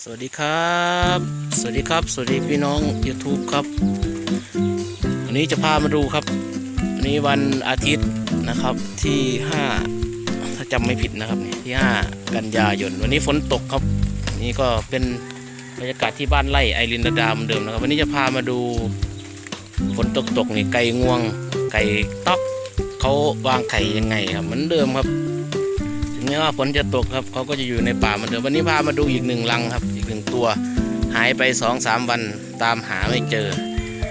สวัสดีครับ สวัสดีครับ สวัสดีพี่น้อง YouTube ครับ วันนี้จะพามาดูครับวันนี้วันอาทิตย์นะครับที่ 5 ถ้าจำไม่ผิดนะครับนี่ที่ 5 กันยายน วันนี้ฝนตกครับ นี่ก็เป็นบรรยากาศที่บ้านไร่ไอรินดาดามเดิมนะครับ วันนี้จะพามาดูฝนตกตกนี่ไก่งวง ไก่ต๊อกเขาวางไข่ยังไงครับเหมือนเดิมครับ ถึงแม้ว่าฝนจะตกครับเขาก็จะอยู่ในป่าเหมือนเดิมวันนี้พามาดูอีกหนึ่งรังครับ อีกหนึ่งตัว หายไปสองสามวันตามหาไม่เจอ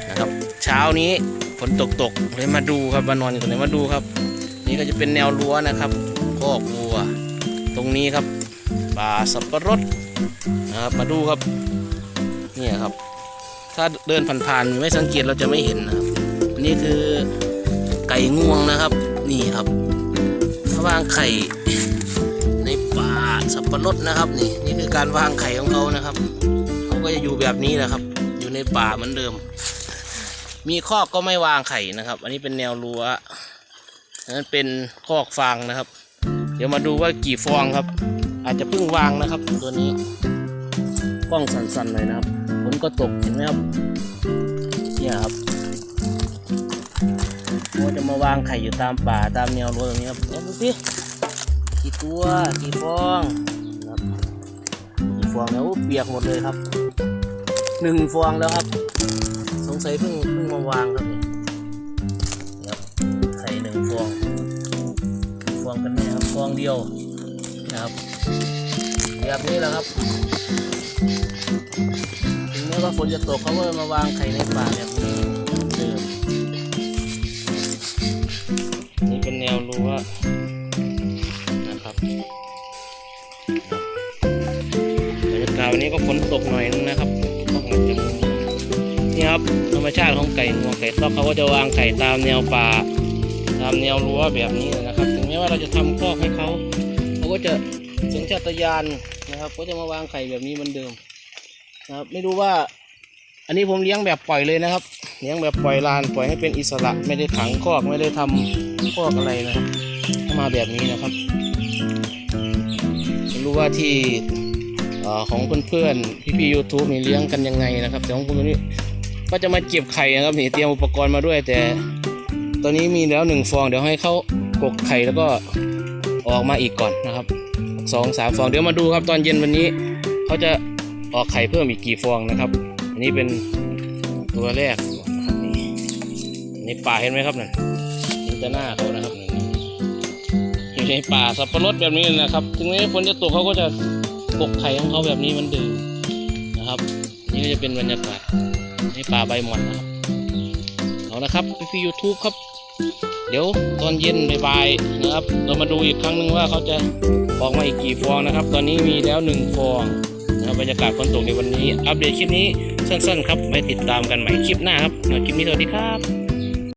นะครับ เช้านี้ฝนตกตกเลยมาดูครับมานอนอยู่ตรงนี้มาดูครับ นี่ก็จะเป็นแนวรั้วนะครับคอกวัว ตรงนี้ครับป่าสับปะรดนะครับมาดูครับเนี่ยครับ ถ้าเดินผ่านๆไม่สังเกตเราจะไม่เห็นนะครับนี่คือไก่งวงนะครับ นี่ครับถ้าวางไข่ ปะรดนะครับ นี่นี่คือการวางไข่ของเขานะครับเขาก็จะอยู่แบบนี้นะครับ อยู่ในป่าเหมือนเดิม มีคอกก็ไม่วางไข่นะครับ อันนี้เป็นแนวรั้วนั้นเป็นคอกฟางนะครับ เดี๋ยวมาดูว่ากี่ฟองครับ อาจจะเพิ่งวางนะครับ ตัวนี้กล้องสั่นๆหน่อยนะครับฝนก็ตกเห็นไหมครับเนี่ยครับเขาจะมาวางไข่อยู่ตามป่าตามแนวรั้วตรงนี้ครับเนี่ยดูสิกี่ตัวกี่ฟอง ฟองแล้วเปียกหมดเลยครับหนึ่งฟองแล้วครับ สงสัยเพิ่งเพิ่งมาวางครับนี่ครับไข่หนึ่งฟองฟองกันไหมครับฟองเดียวนะครับแบบนี้แหละครับถึงแม้ว่าฝนจะตกเขาก็มาวางไข่ในป่าแบบนี้อนเดิมนี่เป็นแนวรั้วาวันนี้ก็ฝนตกหน่อยนึงนะครับก็อาจจะนี่ครับธรรมชาติของไก่งวงไก่ต๊อกเขาก็จะวางไข่ตามแนวป่า ตามแนวรั้วแบบนี้นะครับ ถึงแม้ว่าเราจะทำคอกให้เขาเขาก็จะสัญชาตญาณนะครับ ก็จะมาวางไข่แบบนี้เหมือนเดิมนะครับ ไม่รู้ว่า อันนี้ผมเลี้ยงแบบปล่อยเลยนะครับ เลี้ยงแบบปล่อยลานปล่อยให้เป็นอิสระไม่ได้ขังคอกไม่ได้ทำคอกอะไรนะครับมาแบบนี้นะครับไม่รู้ว่าที่ อของเพื่อนๆพี่ๆยูทูบนี่เลี้ยงกันยังไงนะครับแต่ของผมนี่ก็จะมาเก็บไข่นะครับนี่เตรียมอุปกรณ์มาด้วย แต่ตอนนี้มีแล้วหนึ่งฟองเดี๋ยวให้เขากกไข่แล้วก็ออกมาอีกก่อนนะครับสองสามฟองเดี๋ยวมาดูครับตอนเย็นวันนี้เขาจะออกไข่เพิ่มอีกกี่ฟองนะครับ อันนี้เป็นตัวแรกนี่ในป่าเห็นไหมครับนั่นเห็นแต่หน้าเขานะครับอยู่ในป่าสับปะรดแบบนี้นะครับ ถึงแม้ฝนจะตกเขาก็จะ กกไข่ของเขาแบบนี้มันเดิมนะครับ นี่ก็จะเป็นบรรยากาศในป่าใบหม่อนนะครับเอานะครับพี่ยูทูบครับ เดี๋ยวตอนเย็นบ่ายๆนะครับ เรามาดูอีกครั้งหนึ่งว่าเขาจะออกมาอีกกี่ฟองนะครับ ตอนนี้มีแล้วหนึ่งฟองนะครับบรรยากาศฝนตกในวันนี้ อัปเดตคลิปนี้สั้นๆ ครับไว้ติดตามกันใหม่คลิปหน้าครับสำหรับคลิปนี้สวัสดีครับ